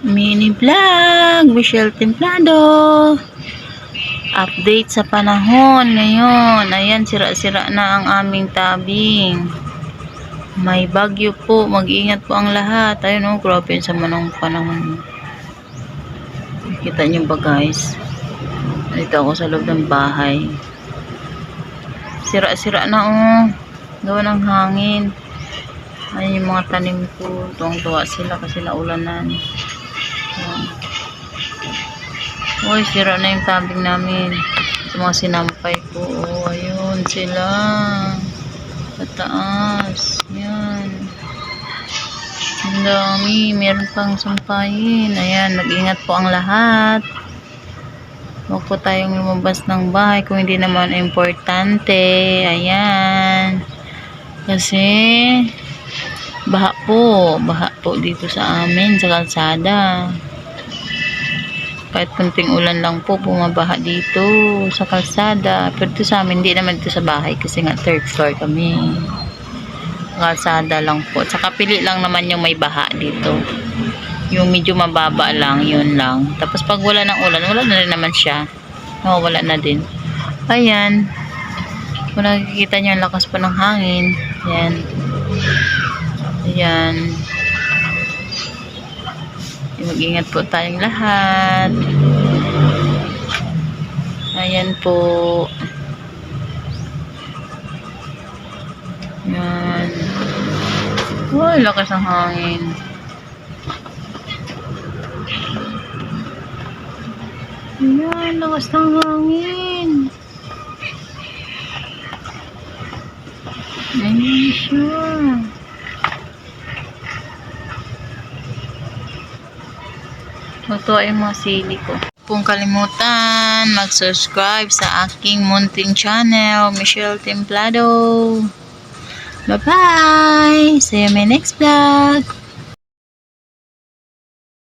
Mini vlog, Michelle Templado. Update sa panahon ngayon. Ayan, sira-sira na ang aming tabing. May bagyo po. Mag-ingat po ang lahat. Ayun oh, grabe sa manong panahon. Kita niyo ba guys? Dito ako sa loob ng bahay. Sira-sira na oh. Gawa ng hangin. Ayun yung mga tanim ko. Tuwang-tuwa sila kasi naulanan. Uy, sira na yung tabing namin. Sa mga sinampay ko. Oh, ayun sila. Sa taas. Yan. Ang dami. Meron pang sampayin. Ayan, mag-ingat po ang lahat. Huwag po tayong lumabas ng bahay kung hindi naman importante. Ayan. Kasi, baha po. Baha po dito sa amin, sa kalsada. Kahit kunting ulan lang po, bumabaha dito sa kalsada. Pero dito sa amin, hindi naman dito sa bahay kasi nga third floor kami. Kalsada lang po. Saka pili lang naman yung may baha dito. Yung medyo mababa lang, yun lang. Tapos pag wala ng ulan, wala na rin naman siya. Nawawala na din. Ayan. Kung nakikita nyo, ang lakas pa ng hangin. Ayan. Ayan. Mag-ingat po tayong lahat. Ayan po. Ayan. Uy, lakas ng hangin. Ayan, lakas ng hangin. Ayan siya. Matuwa yung mga sili ko. Kung kalimutan, mag-subscribe sa aking munting channel, Michelle Templado. Bye-bye! See you in my next vlog.